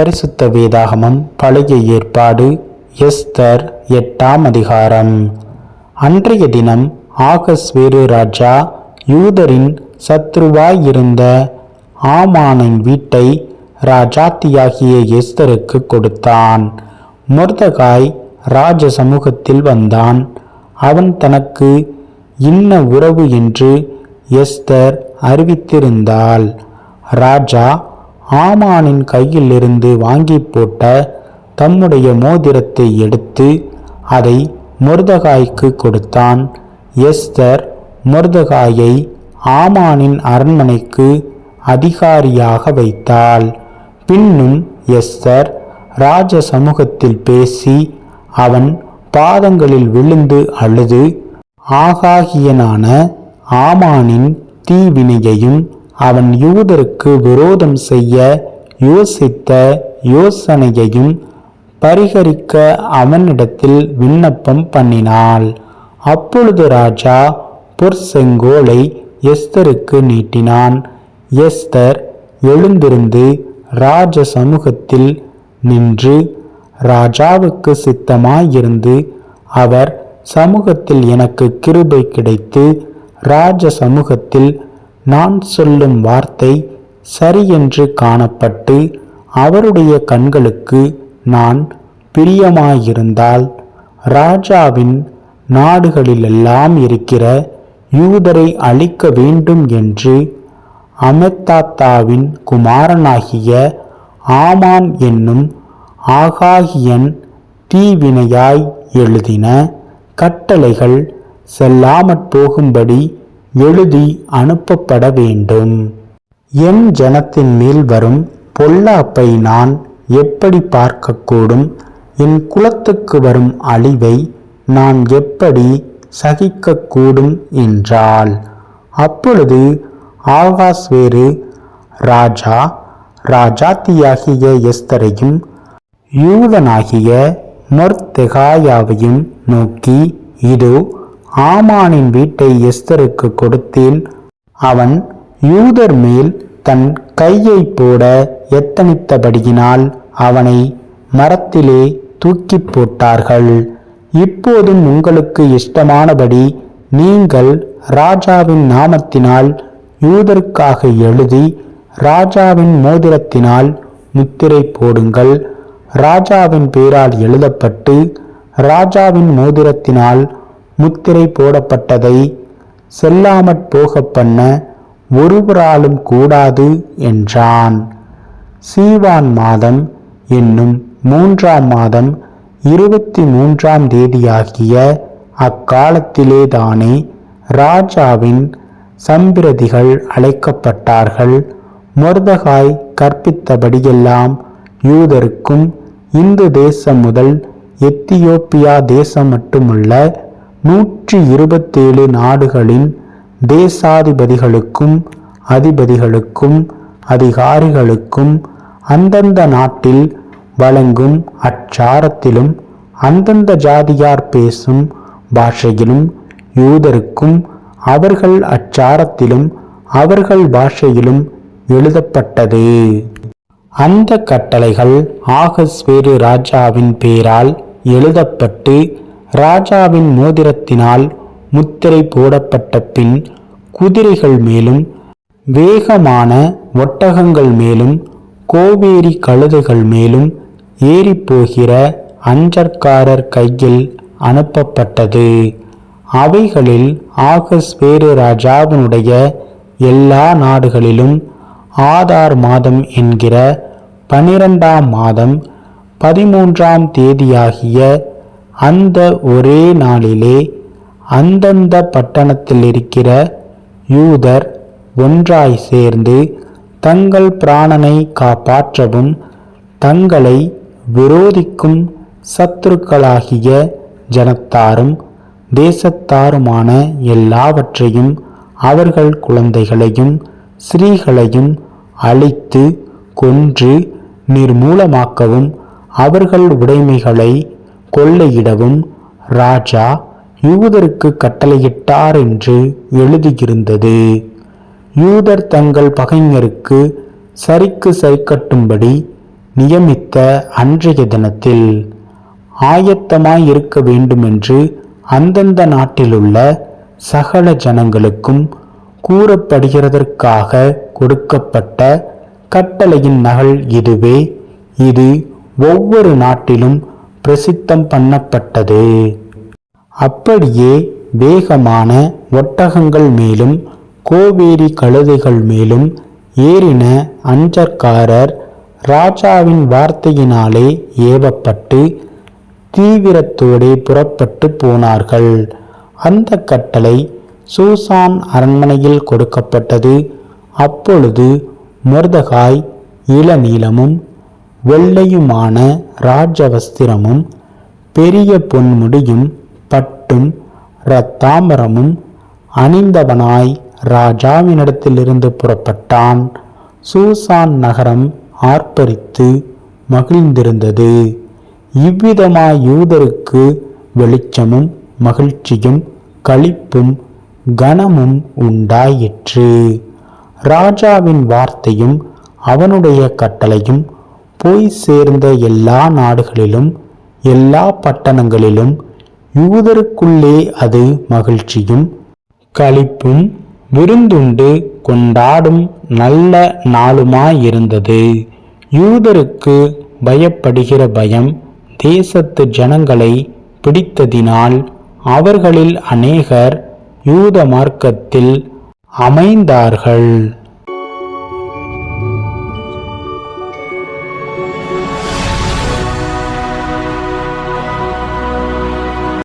பரிசுத்த வேதாகமம் பழைய ஏற்பாடு எஸ்தர் எட்டாம் அதிகாரம். அன்றைய தினம் ஆகஸ்வேரு ராஜா யூதரின் சத்ருவாயிருந்த ஆமானின் வீட்டை ராஜாத்தியாகிய எஸ்தருக்கு கொடுத்தான். முர்தகாய் ராஜ சமூகத்தில் வந்தான். அவன் தனக்கு இன்ன உறவு என்று எஸ்தர் அறிவித்திருந்தாள். ராஜா ஆமானின் கையிலிருந்து வாங்கி போட்ட தம்முடைய மோதிரத்தை எடுத்து அதை முர்தகாய்க்கு கொடுத்தான். எஸ்தர் முர்தகாயை ஆமானின் அரண்மனைக்கு அதிகாரியாக வைத்தாள். பின்னும் எஸ்தர் ராஜ சமூகத்தில் பேசி அவன் பாதங்களில் விழுந்து அழுது ஆகாகியனான ஆமானின் தீவினையையும் அவன் யூதருக்கு விரோதம் செய்ய யோசித்த யோசனையையும் பரிகரிக்க அவனிடத்தில் விண்ணப்பம் பண்ணினாள். அப்பொழுது ராஜா பொற்செங்கோலை எஸ்தருக்கு நீட்டினான். எஸ்தர் எழுந்திருந்து ராஜ சமூகத்தில் நின்று ராஜாவுக்கு சித்தமாயிருந்து அவர் சமூகத்தில் எனக்கு கிருபை கிடைத்து ராஜ சமூகத்தில் நான் சொல்லும் வார்த்தை சரியென்று காணப்பட்டு அவருடைய கண்களுக்கு நான் பிரியமாயிருந்தால் ராஜாவின் நாடுகளிலெல்லாம் இருக்கிற யூதரை அழிக்க வேண்டும் என்று அமெத்தாத்தாவின் குமாரனாகிய ஆமான் என்னும் ஆகாகியன் தீவினையாய் எழுதின கட்டளைகள் செல்லாமற் போகும்படி எழுதி அனுப்பப்பட வேண்டும். என் ஜனத்தின் மேல் வரும் பொல்லாப்பை நான் எப்படி பார்க்கக்கூடும்? என் குலத்துக்கு வரும் அழிவை நான் எப்படி சகிக்கக்கூடும் என்றாள். அப்பொழுது ஆகாஸ்வேறு ராஜா ராஜாத்தியாகிய எஸ்தரையும் யூதனாகிய மொர்தெகாயாவையும் நோக்கி இதோ ஆமானின் வீட்டை எஸ்தருக்கு கொடுத்தேன். அவன் யூதர் மேல் தன் கையை போட எத்தனித்தபடியினால் அவனை மரத்திலே தூக்கி போட்டார்கள். இப்போதும் உங்களுக்கு இஷ்டமானபடி நீங்கள் ராஜாவின் நாமத்தினால் யூதருக்காக எழுதி ராஜாவின் மோதிரத்தினால் முத்திரை போடுங்கள். ராஜாவின் பேரால் எழுதப்பட்டு ராஜாவின் மோதிரத்தினால் முத்திரை போடப்பட்டதை செல்லாமற் போக பண்ண ஒருவராலும் கூடாது என்றான். சீவான் மாதம் என்னும் மூன்றாம் மாதம் இருபத்தி மூன்றாம் தேதியாகிய அக்காலத்திலேதானே ராஜாவின் சம்பிரதிகள் அழைக்கப்பட்டார்கள். மொர்தகாய் கற்பித்தபடியெல்லாம் யூதருக்கும் இந்து தேசம் முதல் எத்தியோப்பியா தேசம் மட்டுமுள்ள நூற்றி இருபத்தேழு நாடுகளின் தேசாதிபதிகளுக்கும் அதிபதிகளுக்கும் அதிகாரிகளுக்கும் அந்தந்த நாட்டில் வழங்கும் அச்சாரத்திலும் அந்தந்த ஜாதியார் பேசும் பாஷையிலும் யூதருக்கும் அவர்கள் அச்சாரத்திலும் அவர்கள் பாஷையிலும் எழுதப்பட்டது. அந்த கட்டளைகள் ஆகஸ்வேறு ராஜாவின் பேரால் எழுதப்பட்டு ராஜாவின் மோதிரத்தினால் முத்திரை போடப்பட்ட பின் குதிரைகள் மேலும் வேகமான ஒட்டகங்கள் மேலும் கோவேரி கழுதுகள் மேலும் ஏறிப்போகிற அஞ்சற்காரர் கையில் அனுப்பப்பட்டது. அவைகளில் ஆகஸ்வேறு ராஜாவினுடைய எல்லா நாடுகளிலும் ஆதார் மாதம் என்கிற பனிரெண்டாம் மாதம் பதிமூன்றாம் தேதியாகிய அந்த ஒரே நாளிலே அந்தந்த பட்டணத்தில் இருக்கிற யூதர் ஒன்றாய் சேர்ந்து தங்கள் பிராணனை காப்பாற்றவும் தங்களை விரோதிக்கும் சத்துருக்களாகிய ஜனத்தாரும் தேசத்தாருமான எல்லாவற்றையும் அவர்கள் குழந்தைகளையும் ஸ்ரீகளையும் அழித்து கொன்று நிர்மூலமாக்கவும் அவர்கள் உடைமைகளை கொள்ளையிடவும் ராஜா யூதருக்கு கட்டளையிட்டார் என்று எழுதியிருந்தது. யூதர் தங்கள் பகைஞருக்கு சரிக்கு சரிக்கட்டும்படி நியமித்த அன்றைய தினத்தில் ஆயத்தமாய் இருக்க வேண்டுமென்று அந்தந்த நாட்டிலுள்ள சகல ஜனங்களுக்கும் கூறப்படுகிறதற்காக கொடுக்கப்பட்ட கட்டளையின் நகல் இதுவே. இது ஒவ்வொரு நாட்டிலும் பிரசித்தம் பண்ணப்பட்டது. அப்படியே வேகமான ஒட்டகங்கள் மேலும் கோவேரி கழுதைகள் மேலும் ஏறின அஞ்சற்காரர் ராஜாவின் வார்த்தையினாலே ஏவப்பட்டு தீவிரத்தோடே புறப்பட்டு போனார்கள். அந்த கட்டளை சூசான் அரண்மனையில் கொடுக்கப்பட்டது. அப்பொழுது மொர்தகாய் இளநீளமும் வெள்ளையுமான ராஜவஸ்திரமும் பெரிய பொன்முடியும் பட்டும் இரத்தாமரமும் அணிந்தவனாய் ராஜாவினிடத்திலிருந்து புறப்பட்டான். சூசான் நகரம் ஆர்ப்பரித்து மகிழ்ந்திருந்தது. இவ்விதமாய் யூதருக்கு வெளிச்சமும் மகிழ்ச்சியும் களிப்பும் கனமும் உண்டாயிற்று. ராஜாவின் வார்த்தையும் அவனுடைய கட்டளையும் போய் சேர்ந்த எல்லா நாடுகளிலும் எல்லா பட்டணங்களிலும் யூதருக்குள்ளே அது மகிழ்ச்சியும் களிப்பும் விருந்துண்டு கொண்டாடும் நல்ல நாளுமாயிருந்தது. யூதருக்கு பயப்படுகிற பயம் தேசத்து ஜனங்களை பிடித்ததினால் அவர்களில் அநேகர் யூத மார்க்கத்தில் அமைந்தார்கள்.